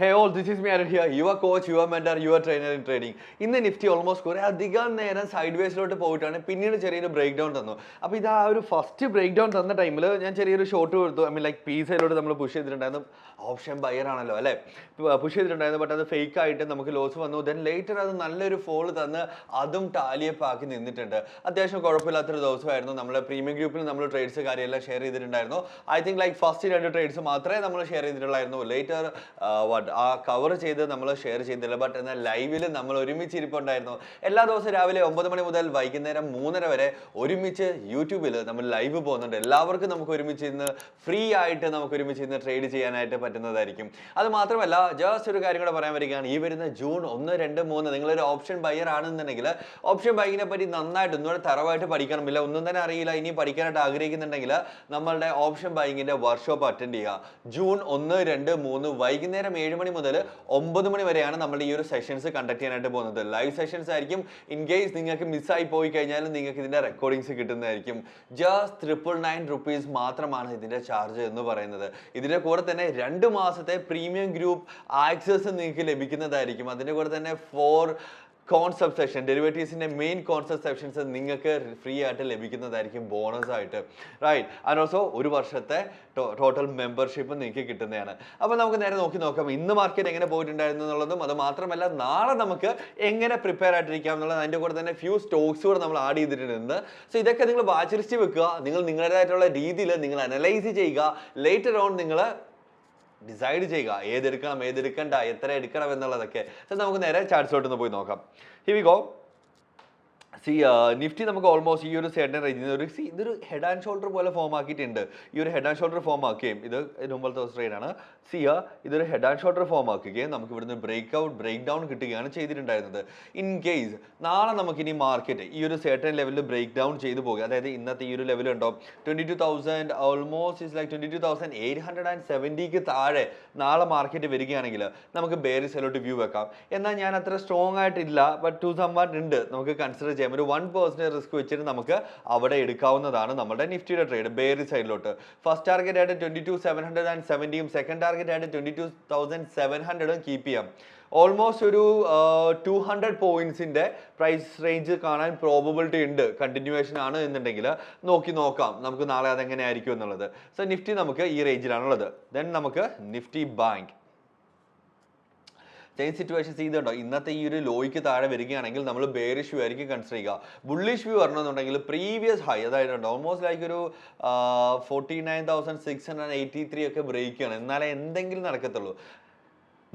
Hey all this is me R here your coach your mentor your trainer in trading ഇന്ന് Nifty almost കുറേ അധികം നേരം side വേസിലോട്ട് പോയിട്ടാണ് പിന്നീട് ചെറിയൊരു ബ്രേക്ക് ഡൗൺ തന്നു. അപ്പോൾ ഇത് ആ ഒരു ഫസ്റ്റ് ബ്രേക്ക് ഡൗൺ തന്ന ടൈമിൽ ഞാൻ ചെറിയൊരു ഷോട്ട് കൊടുത്തു. ഐ മീൻ ലൈക്ക് പി സൈഡിലോട്ട് നമ്മൾ പുഷ് ചെയ്തിട്ടുണ്ടായിരുന്നു. ഓപ്ഷൻ ബയർ ആണല്ലോ അല്ലേ? പുഷ് ചെയ്തിട്ടുണ്ടായിരുന്നു ബട്ട് അത് ഫേക്ക് ആയിട്ട് നമുക്ക് ലോസ് വന്നു. ദെൻ ലേറ്റർ അത് നല്ലൊരു ഫോൾ തന്ന് അതും ടാലിയപ്പ് ആക്കി നിന്നിട്ടുണ്ട്. അത്യാവശ്യം കുഴപ്പമില്ലാത്തൊരു ദിവസമായിരുന്നു. നമ്മൾ പ്രീമിയം ഗ്രൂപ്പിൽ നമ്മൾ ട്രേഡ്സ് കാര്യമെല്ലാം ഷെയർ ചെയ്തിട്ടുണ്ടായിരുന്നു. ഐ തിങ്ക് ലൈക്ക് ഫസ്റ്റ് രണ്ട് ട്രേഡ്സ് മാത്രമേ നമ്മൾ ഷെയർ ചെയ്തിട്ടുള്ളായിരുന്നു. ലേറ്റർ ആ കവർ ചെയ്ത് നമ്മൾ ഷെയർ ചെയ്തില്ല. ബട്ട് എന്നാൽ ലൈവിൽ നമ്മൾ ഒരുമിച്ച് ഇരിപ്പുണ്ടായിരുന്നു എല്ലാ ദിവസവും രാവിലെ ഒമ്പത് മണി മുതൽ വൈകുന്നേരം മൂന്നര വരെ ഒരുമിച്ച് യൂട്യൂബിൽ നമ്മൾ ലൈവ് പോകുന്നുണ്ട്. എല്ലാവർക്കും നമുക്ക് ഒരുമിച്ച് ഇന്ന് ഫ്രീ ആയിട്ട് നമുക്ക് ഒരുമിച്ച് ഇന്ന് ട്രേഡ് ചെയ്യാനായിട്ട് പറ്റുന്നതായിരിക്കും. അത് മാത്രമല്ല ജസ്റ്റ് ഒരു കാര്യം കൂടെ പറയാൻ വരികയാണ്. ഈ വരുന്ന ജൂൺ ഒന്ന് രണ്ട് മൂന്ന് നിങ്ങളൊരു ഓപ്ഷൻ ബയർ ആണെന്നുണ്ടെങ്കിൽ ഓപ്ഷൻ ബൈങ്ങിനെ പറ്റി നന്നായിട്ട് ഒന്നുകൂടെ തറവായിട്ട് പഠിക്കണമില്ല. ഒന്നും തന്നെ അറിയില്ല. ഇനി പഠിക്കാനായിട്ട് ആഗ്രഹിക്കുന്നുണ്ടെങ്കിൽ നമ്മളുടെ ഓപ്ഷൻ ബൈങ്ങിന്റെ വർക്ക്ഷോപ്പ് അറ്റൻഡ് ചെയ്യുക. ജൂൺ ഒന്ന് രണ്ട് മൂന്ന് വൈകുന്നേരം ഏഴ് മണി മുതൽ ഒമ്പത് മണി വരെയാണ് നമ്മൾ ഈ ഒരു സെഷൻസ് കണ്ടക്ട് ചെയ്യാനായിട്ട് പോകുന്നത്. ലൈവ് സെഷൻസ് ആയിരിക്കും. ഇൻ കേസ് നിങ്ങൾക്ക് മിസ്സായി പോയി കഴിഞ്ഞാലും നിങ്ങൾക്ക് ഇതിന്റെ റെക്കോർഡിങ്സ് കിട്ടുന്നതായിരിക്കും. ജസ്റ്റ് ട്രിപ്പിൾ നയൻ റുപ്പീസ് മാത്രമാണ് ഇതിന്റെ ചാർജ് എന്ന് പറയുന്നത്. ഇതിന്റെ കൂടെ തന്നെ രണ്ട് മാസത്തെ പ്രീമിയം ഗ്രൂപ്പ് ആക്സസ് നിങ്ങൾക്ക് ലഭിക്കുന്നതായിരിക്കും. അതിന്റെ കൂടെ തന്നെ ഫോർ കോൺസെപ്റ്റ് സെക്ഷൻ ഡെലിവേറ്റീവ്സിന്റെ മെയിൻ കോൺസെപ്റ്റ് സെക്ഷൻസ് നിങ്ങൾക്ക് ഫ്രീ ആയിട്ട് ലഭിക്കുന്നതായിരിക്കും ബോണസ് ആയിട്ട്. റൈറ്റ് ആൻഡ് ഓൾസോ ഒരു വർഷത്തെ ടോട്ടൽ മെമ്പർഷിപ്പ് നിങ്ങൾക്ക് കിട്ടുന്നതാണ്. അപ്പോൾ നമുക്ക് നേരെ നോക്കി നോക്കാം. ഇന്ന് മാർക്കറ്റ് എങ്ങനെ പോയിട്ടുണ്ടായിരുന്നു എന്നുള്ളതും അത് മാത്രമല്ല നാളെ നമുക്ക് എങ്ങനെ പ്രിപ്പയർ ആയിട്ടിരിക്കാം എന്നുള്ളത് അതിന്റെ കൂടെ തന്നെ ഫ്യൂ സ്റ്റോക്സ് കൂടെ നമ്മൾ ആഡ് ചെയ്തിട്ടുണ്ട് സോ ഇതൊക്കെ നിങ്ങൾ വാച്ച് ലിസ്റ്റ് വെക്കുക. നിങ്ങൾ നിങ്ങളുടേതായിട്ടുള്ള രീതിയിൽ നിങ്ങൾ അനലൈസ് ചെയ്യുക. ലേറ്റർ ഓൺ നിങ്ങൾ ഡിസൈഡ് ചെയ്യുക. ഏതെടുക്കണം ഏതെടുക്കണ്ട എത്ര എടുക്കണം എന്നുള്ളതൊക്കെ. നമുക്ക് നേരെ ചാർട്ട്സിലോട്ട് ഒന്ന് പോയി നോക്കാം. Here we go see Nifty നമുക്ക് ഓൾമോസ്റ്റ് ഈ ഒരു സെഡൻ റേഞ്ചിൽ ഒരു സി ഇതൊരു ഹെഡ് ആൻഡ് ഷോൾഡർ പോലെ ഫോം ആക്കിയിട്ടുണ്ട്. ഈ ഒരു ഹെഡ് ആൻഡ് ഷോൾഡർ ഫോം ആക്കുകയും ഇത് ദിവസം ട്രേഡ് ആണ്. സി ഇതൊരു ഹെഡ് ആൻഡ് ഷോൾഡർ ഫോം ആക്കുകയും നമുക്ക് ഇവിടുന്ന് ബ്രേക്ക് ഔട്ട് ബ്രേക്ക് ഡൗൺ കിട്ടുകയാണ് ചെയ്തിട്ടുണ്ടായിരുന്നത്. ഇൻ കേസ് നാളെ നമുക്ക് ഇനി മാർക്കറ്റ് ഈ ഒരു സെർട്ടൺ ലെവലിൽ ബ്രേക്ക് ഡൗൺ ചെയ്തു പോകുക. അതായത് ഇന്നത്തെ ഈ ഒരു ലെവൽ ഉണ്ടോ? Twenty two thousand almost is like twenty two thousand eight hundred and സെവന്റിക്ക് താഴെ നാളെ മാർക്കറ്റ് വരികയാണെങ്കിൽ നമുക്ക് ബേറി സെലോട്ട് വ്യൂ വെക്കാം. എന്നാൽ ഞാൻ അത്ര സ്ട്രോങ് ആയിട്ടില്ല ബട്ട് ടു സം വൺ ഉണ്ട്. നമുക്ക് കൺസിഡർ ചെയ്യാം. ഒരു വൺ പെർസെന്റേജ് റിസ്ക് വെച്ചിട്ട് നമുക്ക് അവിടെ എടുക്കാവുന്നതാണ് നമ്മുടെ നിഫ്റ്റിയുടെ ട്രേഡ് ബേറി സൈഡിലോട്ട് ഫസ്റ്റ് ടാർഗറ്റ് ആയിട്ട് twenty two seven hundred and സെവന്റിയും second target ആയിട്ട് ട്വന്റി ടു തൗസൻഡ് സെവൻ ഹൺഡ്രഡും കീപ്പ് ചെയ്യാം. ഓൾമോസ്റ്റ് ഒരു ടു ഹൺഡ്രഡ് പോയിന്റ്സിന്റെ പ്രൈസ് റേഞ്ച് കാണാൻ പ്രോബബിലിറ്റി ഉണ്ട്. കണ്ടിന്യൂവേഷൻ ആണ് എന്നുണ്ടെങ്കിൽ നോക്കി നോക്കാം. നമുക്ക് നാളെ അതെങ്ങനെ ആയിരിക്കും എന്നുള്ളത്. സോ നിഫ്റ്റി നമുക്ക് ഈ റേഞ്ചിലാണുള്ളത് ദെൻ നമുക്ക് നിഫ്റ്റി ബാങ്ക് സെയിം സിറ്റുവേഷൻസ് ചെയ്തുണ്ടോ ഇന്നത്തെ ഈ ഒരു ലോയ്ക്ക് താഴെ വരികയാണെങ്കിൽ നമ്മൾ ബേറിഷ് വ്യൂ ആയിരിക്കും കൺസിഡർ ചെയ്യുക. ബുള്ളിഷ് വ്യൂ വരണമെന്നുണ്ടെങ്കിൽ പ്രീവിയസ് ഹൈ അതായത് ഓൾമോസ്റ്റ് ലൈക്ക് ഒരു forty nine thousand six hundred eighty three ഒക്കെ ബ്രേക്ക് ചെയ്യണം. എന്നാലേ എന്തെങ്കിലും നടക്കത്തുള്ളൂ.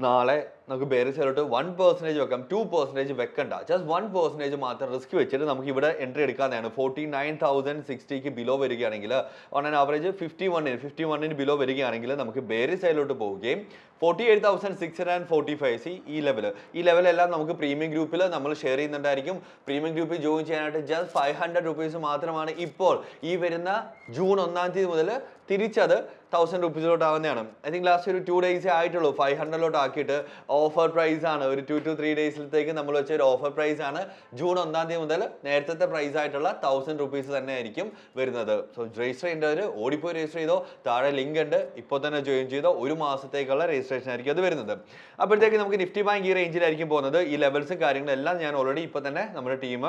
നാളെ നമുക്ക് ബേറി സൈലോട്ട് വൺ പെർസെന്റേജ് വെക്കാം. ടു പെർസെന്റേജ് വെക്കണ്ട. ജസ്റ്റ് വൺ പെർസെന്റേജ് മാത്രം റിസ്ക് വെച്ചിട്ട് നമുക്ക് ഇവിടെ എൻട്രി എടുക്കാതെയാണ് ഫോർട്ടി നയൻ തൗസൻഡ് സിക്സ്റ്റിക്ക് ബിലോ വരികയാണെങ്കിൽ ഓൺ ആൻ ആവറേജ് ഫിഫ്റ്റി വണ്ണിന് ഫിഫ്റ്റി വണ്ണിന് ബിലോ വരികയാണെങ്കിൽ നമുക്ക് ബേറി സൈഡിലോട്ട് പോവുകയും forty eight thousand six hundred and forty five C ഈ ലെവൽ ഈ ലെവലെല്ലാം നമുക്ക് പ്രീമിയം ഗ്രൂപ്പിൽ നമ്മൾ ഷെയർ ചെയ്യുന്നുണ്ടായിരിക്കും. പ്രീമിയം ഗ്രൂപ്പിൽ ജോയിൻ ചെയ്യാനായിട്ട് ജസ്റ്റ് ഫൈവ് ഹൺഡ്രഡ് റുപ്പീസ് മാത്രമാണ് ഇപ്പോൾ ഈ വരുന്ന ജൂൺ ഒന്നാം തീയതി മുതൽ തിരിച്ചത് തൗസൻഡ് റുപ്പീസിലോട്ട് ആവുന്നതാണ് ഐ തിങ്ക് ലാസ്റ്റ് ഒരു ടു ഡേയ്സേ ആയിട്ടുള്ളൂ. ഫൈവ് ഹൺഡ്രഡിലോട്ട് ആക്കിയിട്ട് ഓഫർ പ്രൈസ് ആണ്. ഒരു ടു ടു ത്രീ ഡേയ്സിലത്തേക്ക് നമ്മൾ വെച്ച ഒരു ഓഫർ പ്രൈസ് ആണ്. ജൂൺ ഒന്നാം തീയതി മുതൽ നേരത്തെ പ്രൈസ് ആയിട്ടുള്ള തൗസൻഡ് റുപ്പീസ് തന്നെ ആയിരിക്കും വരുന്നത്. സോ രജിസ്റ്റർ ചെയ്യേണ്ടവർ ഓടിപ്പോയി രജിസ്റ്റർ ചെയ്തോ താഴെ ലിങ്ക് ഉണ്ട്. ഇപ്പോൾ തന്നെ ജോയിൻ ചെയ്തോ ഒരു മാസത്തേക്കുള്ള രജിസ്ട്രേഷൻ ആയിരിക്കും അത് വരുന്നത്. അപ്പോഴത്തേക്ക് നമുക്ക് നിഫ്റ്റി ബാങ്ക് ഈ റേഞ്ചിലായിരിക്കും പോകുന്നത്. ഈ ലെവൽസും കാര്യങ്ങളെല്ലാം ഞാൻ ഓൾറെഡി ഇപ്പോൾ തന്നെ നമ്മുടെ ടീം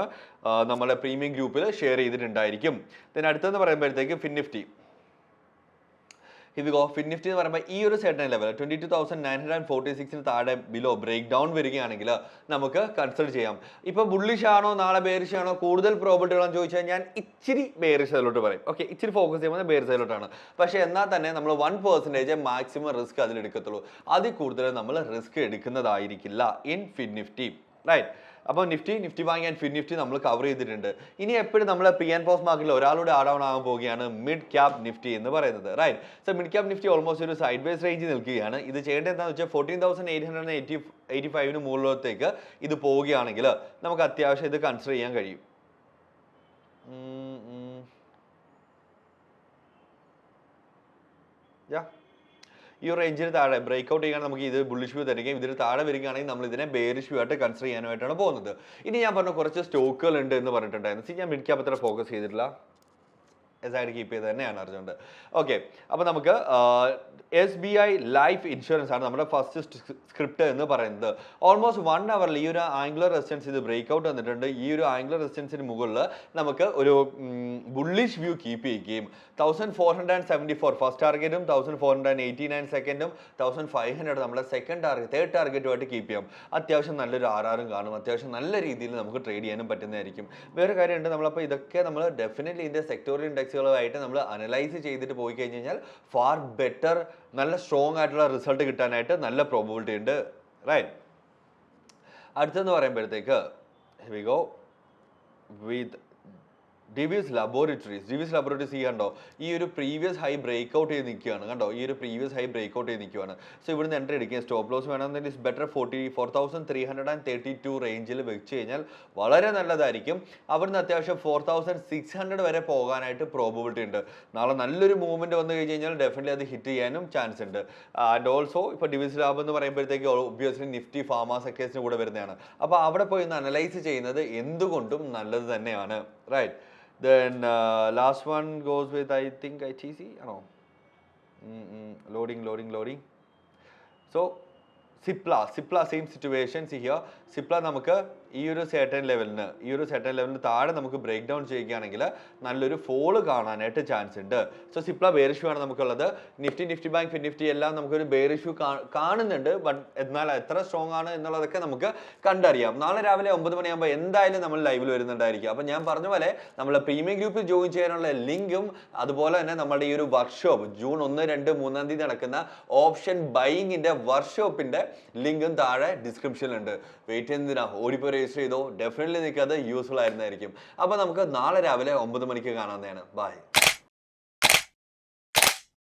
നമ്മുടെ പ്രീമിയം ഗ്രൂപ്പിൽ ഷെയർ ചെയ്തിട്ടുണ്ടായിരിക്കും. Then അടുത്തെന്ന് പറയുമ്പോഴത്തേക്ക് ഫിൻ നിഫ്റ്റി ഇത് ഗോ ഫിൻ നിഫ്റ്റി എന്ന് പറയുമ്പോൾ ഈ ഒരു certain level twenty two thousand nine hundred and forty സിക്സിന് താഴെ ബിലോ ബ്രേക്ക് ഡൗൺ വരികയാണെങ്കിൽ നമുക്ക് കൺസിഡർ ചെയ്യാം. ഇപ്പൊ ബുള്ളിഷ് ആണോ നാളെ ബേറിഷ് ആണോ കൂടുതൽ പ്രോബിലിറ്റികളാണെന്ന് ചോദിച്ചാൽ ഞാൻ ഇച്ചിരി ബേറിഷ് സൈഡിലോട്ട് പറയും. ഓക്കെ ഇച്ചിരി ഫോക്കസ് ചെയ്യുമ്പോൾ ബേർ സൈഡിലോട്ടാണ് പക്ഷേ എന്നാൽ തന്നെ നമ്മൾ വൺ പെർസെന്റേജ് മാക്സിമം റിസ്ക് അതിൽ എടുക്കത്തുള്ളൂ. അതിൽ കൂടുതൽ നമ്മൾ റിസ്ക് എടുക്കുന്നതായിരിക്കില്ല ഇൻ ഫിൻ നിഫ്റ്റി റൈറ്റ് അപ്പോൾ Nifty Nifty bank and fin Nifty നമ്മൾ കവർ ചെയ്തിട്ടുണ്ട് ഇനി എപ്പോഴും നമ്മൾ പി ആൻഡ് പോസ് മാർക്കറ്റിൽ ഒരാളുടെ ആഡ് ഔൺ ആകാൻ പോവുകയാണ് മിഡ് ക്യാപ് നിഫ്റ്റി എന്ന് പറയുന്നത് right so mid cap Nifty almost ഒരു സൈഡ് ബേസ് റേഞ്ച് നിൽക്കുകയാണ് ഇത് ചെയ്യേണ്ടത് എന്താണെന്ന് വെച്ചാൽ fourteen thousand eight hundred eighty eighty ഫൈവിന് മുകളിലത്തേക്ക് ഇത് പോവുകയാണെങ്കിൽ നമുക്ക് അത്യാവശ്യം ഇത് കൺസിഡർ ചെയ്യാൻ കഴിയും. Yeah. ഈ റേഞ്ചിന് താഴെ ബ്രേക്ക് ഔട്ട് ചെയ്യാൻ നമുക്ക് ഇത് ബുള്ളിഷ് വ്യൂ തരികയും ഇതിന് താഴെ വരികയാണെങ്കിൽ നമ്മൾ ഇതിനെ ബേരിഷ് വ്യൂ ആയിട്ട് കൺസിഡർ ചെയ്യാനായിട്ടാണ് പോകുന്നത്. ഇനി ഞാൻ പറഞ്ഞ കുറച്ച് സ്റ്റോക്കുകൾ ഉണ്ട് എന്ന് പറഞ്ഞിട്ടുണ്ടായിരുന്നു. ഞാൻ മിഡ് ക്യാപ് അത്ര ഫോക്കസ് ചെയ്തിട്ടില്ല. സൈഡ് കീപ്പ് ചെയ്ത് തന്നെയാണ് അർജുണ്ട് ഓക്കെ അപ്പോൾ നമുക്ക് S B I life insurance ആണ് നമ്മുടെ ഫസ്റ്റ് സ്ക്രിപ്റ്റ് എന്ന് പറയുന്നത്. ഓൾമോസ്റ്റ് വൺ അവറിൽ ഈ ഒരു ആംഗുലർ റെസിസ്റ്റൻസ് ഇത് ബ്രേക്ക് ഔട്ട് വന്നിട്ടുണ്ട്. ഈ ഒരു ആംഗുലർ റെസിഡൻസിന് മുകളിൽ നമുക്ക് ഒരു ബുള്ളിഷ് വ്യൂ കീപ്പ് ചെയ്യുകയും thousand four hundred and seventy four first ടാർഗറ്റും thousand four hundred eighty nine സെക്കൻഡും തൗസൻഡ് ഫൈവ് ഹൺഡ്രഡ് നമ്മുടെ സെക്കൻഡ് ടാർഗറ്റ് തേർഡ് ടാർഗറ്റുമായിട്ട് കീപ്പ് ചെയ്യാം. അത്യാവശ്യം നല്ലൊരു ആർ ആറും കാണും. അത്യാവശ്യം നല്ല രീതിയിൽ നമുക്ക് ട്രേഡ് ചെയ്യാനും പറ്റുന്നതായിരിക്കും. വേറെ കാര്യമുണ്ട് നമ്മളപ്പോൾ ഇതൊക്കെ നമ്മൾ ഡെഫിനറ്റ്ലി ഇതിന്റെ സെക്ടോറിയൽ ഇൻഡെക്സുകളുമായിട്ട് നമ്മൾ അനലൈസ് ചെയ്തിട്ട് പോയി കഴിഞ്ഞ് കഴിഞ്ഞാൽ ഫാർ ബെറ്റർ നല്ല സ്ട്രോങ് ആയിട്ടുള്ള റിസൾട്ട് കിട്ടാനായിട്ട് നല്ല പ്രോബിലിറ്റി ഉണ്ട് റൈറ്റ് അടുത്തെന്ന് പറയുമ്പോഴത്തേക്ക് we go with Divi's laboratories Divi's laboratories ഈ കണ്ടോ ഈ ഒരു പ്രീവിയസ് ഹൈ ബ്രേക്ക് ഔട്ട് ചെയ്ത് നിൽക്കുകയാണ്. കണ്ടോ ഈ ഒരു പ്രീവിയസ് ഹൈ ബ്രേക്ക് ഔട്ട് ചെയ്ത് നിൽക്കുകയാണ്. സോ ഇവിടുന്ന് എന്റർ എടുക്കുക സ്റ്റോപ്പ് ലോസ് വേണമെന്നുണ്ടെങ്കിൽ is better forty four thousand three hundred and thirty two റേഞ്ചിൽ വെച്ച് കഴിഞ്ഞാൽ വളരെ നല്ലതായിരിക്കും. അവിടുന്ന് അത്യാവശ്യം ഫോർ തൗസൻഡ് സിക്സ് ഹൺഡ്രഡ് വരെ പോകാനായിട്ട് പ്രോബിലിറ്റി ഉണ്ട്. നാളെ നല്ലൊരു മൂവ്മെന്റ് വന്നു കഴിഞ്ഞ് കഴിഞ്ഞാൽ ഡെഫിനറ്റ്ലി അത് ഹിറ്റ് ചെയ്യാനും ചാൻസ് ഉണ്ട്. ആൻഡ് ഓൾസോ ഇപ്പോൾ ഡിവിസ് ലാബ് എന്ന് പറയുമ്പോഴത്തേക്ക് ഒബ്വിയസ്ലി നിഫ്റ്റി ഫാമ സെക്കേഴ്സിന് കൂടെ വരുന്നതാണ്. അപ്പോൾ അവിടെ പോയി ഒന്ന് അനലൈസ് ചെയ്യുന്നത് എന്തുകൊണ്ടും നല്ലത് തന്നെയാണ്. Right Then uh, last one goes with I think ITC. No, mm -mm. loading, loading, loading. So Cipla Cipla same situation here Cipla നമുക്ക് ഈ ഒരു സെർട്ടൻ ലെവലിന് ഈ ഒരു സെർട്ടൻ ലെവലിന് താഴെ നമുക്ക് ബ്രേക്ക് ഡൗൺ ചെയ്യുകയാണെങ്കിൽ നല്ലൊരു ഫോൾ കാണാനായിട്ട് ചാൻസ് ഉണ്ട്. സോ സിപ്ല ബേറിഷ്യൂ ആണ് നമുക്കുള്ളത്. Nifty Nifty bank fin Nifty എല്ലാം നമുക്കൊരു ബേറിഷ്യൂ കാണുന്നുണ്ട്. ബട്ട് എന്നാൽ എത്ര സ്ട്രോങ് ആണ് എന്നുള്ളതൊക്കെ നമുക്ക് കണ്ടറിയാം. നാളെ രാവിലെ ഒമ്പത് മണിയാകുമ്പോൾ എന്തായാലും നമ്മൾ ലൈവിൽ വരുന്നുണ്ടായിരിക്കും. അപ്പം ഞാൻ പറഞ്ഞ പോലെ നമ്മളെ പ്രീമിയം ഗ്രൂപ്പിൽ ജോയിൻ ചെയ്യാനുള്ള ലിങ്കും അതുപോലെ തന്നെ നമ്മുടെ ഈ ഒരു വർക്ക്ഷോപ്പ് ജൂൺ ഒന്ന് രണ്ട് മൂന്നാം തീയതി നടക്കുന്ന ഓപ്ഷൻ ബൈങ്ങിന്റെ വർക്ക്ഷോപ്പിന്റെ ലിങ്കും താഴെ ഡിസ്ക്രിപ്ഷനിലുണ്ട് വെയിറ്റ് ചെയ്യുന്നതിനാ ഓടിപ്പോ രജിസ്റ്റർ ചെയ്തോ? ഡെഫിനറ്റ്ലി നിങ്ങൾക്ക് അത് യൂസ്ഫുൾ ആയിരുന്നായിരിക്കും. അപ്പോൾ നമുക്ക് നാളെ രാവിലെ ഒമ്പത് മണിക്ക് കാണാവുന്നതാണ്. ബൈ